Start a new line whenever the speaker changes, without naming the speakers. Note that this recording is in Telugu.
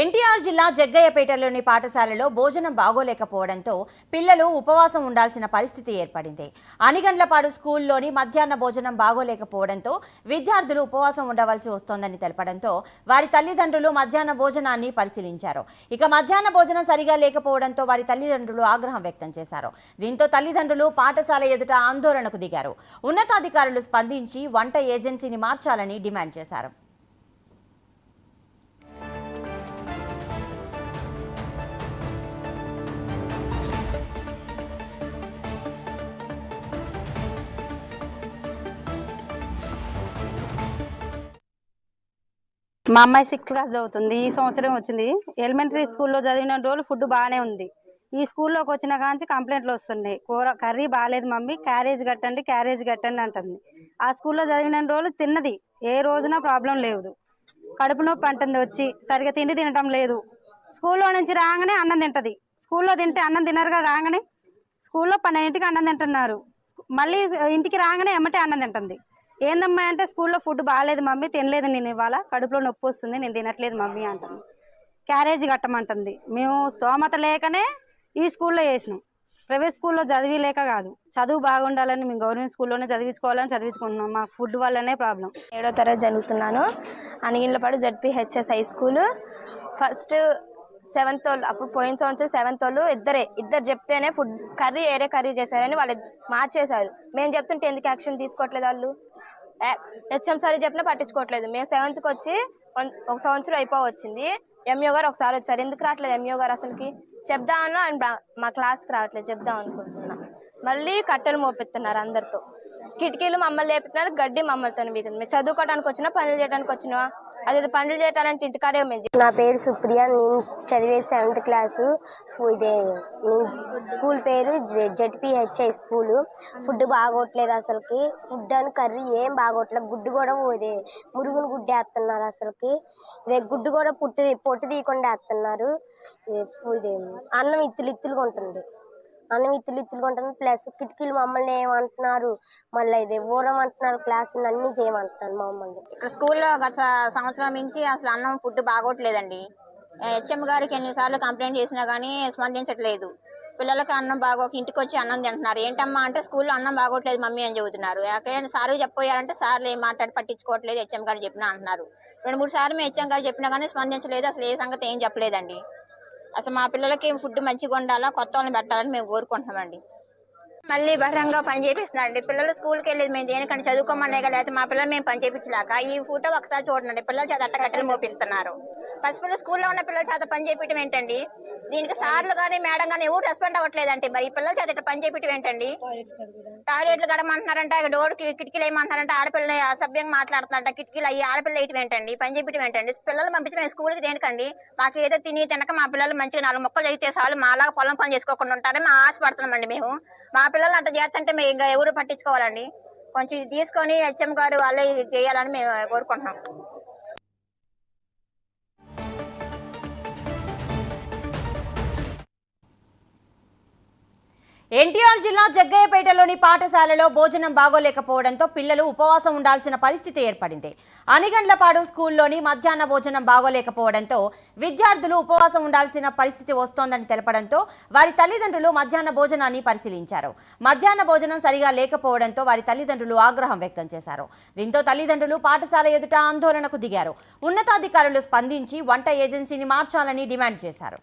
ఎన్టీఆర్ జిల్లా జగ్గయ్యపేటలోని పాఠశాలలో భోజనం బాగోలేకపోవడంతో పిల్లలు ఉపవాసం ఉండాల్సిన పరిస్థితి ఏర్పడింది. అనిగండ్లపాడు స్కూల్లోని మధ్యాహ్న భోజనం బాగోలేకపోవడంతో విద్యార్థులు ఉపవాసం ఉండవలసి వస్తోందని తెలపడంతో వారి తల్లిదండ్రులు మధ్యాహ్న భోజనాన్ని పరిశీలించారు. ఇక మధ్యాహ్న భోజనం సరిగా లేకపోవడంతో వారి తల్లిదండ్రులు ఆగ్రహం వ్యక్తం చేశారు. దీంతో తల్లిదండ్రులు పాఠశాల ఎదుట ఆందోళనకు దిగారు. ఉన్నతాధికారులు స్పందించి వంట ఏజెన్సీని మార్చాలని డిమాండ్ చేశారు.
మా అమ్మాయి సిక్స్త్ క్లాస్ చదువుతుంది. ఈ సంవత్సరం వచ్చింది. ఎలిమెంటరీ స్కూల్లో చదివిన రోజులు ఫుడ్ బాగానే ఉంది. ఈ స్కూల్లోకి వచ్చిన కాంచి కంప్లైంట్లు వస్తున్నాయి. కూర కర్రీ బాగాలేదు మమ్మీ. క్యారేజ్ కట్టండి క్యారేజ్ కట్టండి అంటుంది. ఆ స్కూల్లో చదివిన రోజులు తిన్నది. ఏ రోజున ప్రాబ్లం లేదు. కడుపు నొప్పి అంటుంది వచ్చి. సరిగా తిండి తినటం లేదు. స్కూల్లో నుంచి రాగానే అన్నం తింటది. స్కూల్లో తింటే అన్నం తినరుగా రాగానే? స్కూల్లో పన్నెండింటికి అన్నం తింటున్నారు. మళ్ళీ ఇంటికి రాగానే ఎమ్మటే అన్నం తింటుంది. ఏందమ్మా అంటే స్కూల్లో ఫుడ్ బాగాలేదు మమ్మీ తినలేదు నేను ఇవాళ. కడుపులో నొప్పి వస్తుంది నేను తినట్లేదు మమ్మీ అంటుంది. క్యారేజ్ కట్టమంటుంది. మేము స్తోమత లేకనే ఈ స్కూల్లో వేసినాం ప్రైవేట్ స్కూల్లో చదివి లేక కాదు. చదువు బాగుండాలని మేము గవర్నమెంట్ స్కూల్లోనే చదివించుకోవాలని చదివించుకుంటున్నాం. మాకు ఫుడ్ వల్లనే ప్రాబ్లం.
ఏడో తరగతి చదువుతున్నాను. Aniginlapadu ZPHS high school. First seventh వాళ్ళు అప్పుడు పోయిన సంవత్సరం సెవెంత్ వాళ్ళు ఇద్దరే ఇద్దరు చెప్తేనే ఫుడ్ కర్రీ ఏరే కర్రీ చేశారని వాళ్ళు మార్చేశారు. మేము చెప్తుంటే ఎందుకు యాక్షన్ తీసుకోవట్లేదు వాళ్ళు? హెచ్ఎం సార్ చెప్పినా పట్టించుకోవట్లేదు. మేము సెవెంత్కి వచ్చి వన్- ఒక సంవత్సరం అయిపోవచ్చింది. ఎంఈఓ గారు ఒకసారి వచ్చారు. ఎందుకు రావట్లేదు ఎంఈఓ గారు అసలుకి? చెప్దామన్నా ఆయన మా క్లాస్కి రావట్లేదు. చెప్దాం అనుకుంటున్నా. మళ్ళీ కట్టెలు మోపిస్తున్నారు అందరితో. కిటికీలు మమ్మల్ని లేపుతున్నారు గడ్డి మమ్మల్తో బీగుతుంది మేము చదువుకోవడానికి వచ్చినా పనులు చేయడానికి వచ్చినా అదే పనులు చేయాలంటే ఇంటికాడే మేము
నా పేరు సుప్రియ నేను చదివేది సెవెంత్ క్లాసు ఇదే నేను స్కూల్ పేరు జెడ్పిహెచ్ఐ స్కూలు. ఫుడ్ బాగోట్లేదు అసలుకి. ఫుడ్ అని కర్రీ ఏం బాగోట్లేదు. గుడ్డు కూడా ఇదే మురుగును గుడ్డు వేస్తున్నారు అసలుకి. ఇదే గుడ్డు కూడా పుట్టి పొట్టు తీయకుండా వేస్తున్నారు. ఇదే అన్నం ఇత్తులు ఇత్తులుగా ఉంటుంది అన్నం ఇత్తులు ఇత్తులు ఉంటుంది ప్లస్ కిటికీలు మమ్మల్ని ఏమంటున్నారు? మళ్ళీ ఇది ఊరం అంటున్నారు. క్లాసులు అన్నీ చేయమంటున్నారు మమ్మల్ని.
ఇక్కడ స్కూల్లో గత సంవత్సరం నుంచి అసలు అన్నం ఫుడ్ బాగోట్లేదండి. హెచ్ఎం గారికి ఎన్నిసార్లు కంప్లైంట్ చేసినా కానీ స్పందించట్లేదు. పిల్లలకి అన్నం బాగోక ఇంటికి వచ్చి అన్నం తింటున్నారు. ఏంటమ్మా అంటే స్కూల్లో అన్నం బాగోట్లేదు మమ్మీ అని చెబుతున్నారు. ఎక్కడైనా సార్ చెప్పారంటే సార్లు ఏం మాట్లాడి పట్టించుకోవట్లేదు హెచ్ఎం గారు చెప్పినా అంటున్నారు. రెండు మూడు సార్లు మేము హెచ్ఎం గారు చెప్పినా కానీ స్పందించలేదు. అసలు ఏ సంగతి ఏం చెప్పలేదండి. అసలు మా పిల్లలకి ఫుడ్ మంచిగా ఉండాలా కొత్త వాళ్ళని పెట్టాలని మేము కోరుకుంటున్నామండి. మళ్ళీ బహిరంగ పని చేపిస్తున్నారండి. పిల్లలు స్కూల్కి వెళ్ళేది మేము దేనికంటే చదువుకోమనే లేకపోతే మా పిల్లలు మేము పని చేయించలేక ఈ ఫోటో ఒకసారి చూడండి. పిల్లలు చేత అట్టకట్టలు మోపిస్తున్నారు. పసిపిల్లలు స్కూల్లో ఉన్న పిల్లల చేత పని చేపించడం ఏంటండి? దీనికి సార్లు కానీ మేడం కానీ ఎవరు రెస్పాండ్ అవ్వట్లేదంటే మరి ఈ పిల్లల చేత ఇట్లా పని చేపించడం ఏంటండి? టాయిలెట్లు గడమంటున్నారంటే డోర్ కిటికీలు ఏమంటున్నారంటే ఆడపిల్ల అసభ్యంగా మాట్లాడుతున్నారంట కిటికీలు అయ్యి ఆడపిల్ల వేయటం ఏంటండి? పని చేపించడం ఏంటండి? పిల్లలు పంపించి మేము స్కూల్కి దేనికండి? మాకు ఏదో తిని తినక మా పిల్లలు మంచిగా నాలుగు మొక్కలు చదివితే చాలు మాలాగా పొలం పని చేసుకోకుండా ఉంటారని మా ఆశపడుతున్నామండి మేము. మా పిల్లలు అట్లా చేస్తుంటే మేము ఇంకా ఎవరు పట్టించుకోవాలండి? కొంచెం తీసుకొని హెచ్ఎం గారు వాళ్ళే చేయాలని మేము కోరుకుంటున్నాం.
ఎన్టీఆర్ జిల్లా జగ్గయ్యపేటలోని పాఠశాలలో భోజనం బాగోలేకపోవడంతో పిల్లలు ఉపవాసం ఉండాల్సిన పరిస్థితి ఏర్పడింది. అనిగండ్లపాడు స్కూల్లోని మధ్యాహ్న భోజనం బాగోలేకపోవడంతో విద్యార్థులు ఉపవాసం ఉండాల్సిన పరిస్థితి వస్తోందని తెలపడంతో వారి తల్లిదండ్రులు మధ్యాహ్న భోజనాన్ని పరిశీలించారు. మధ్యాహ్న భోజనం సరిగా లేకపోవడంతో వారి తల్లిదండ్రులు ఆగ్రహం వ్యక్తం చేశారు. దీంతో తల్లిదండ్రులు పాఠశాల ఎదుట ఆందోళనకు దిగారు. ఉన్నతాధికారులు స్పందించి వంట ఏజెన్సీని మార్చాలని డిమాండ్ చేశారు.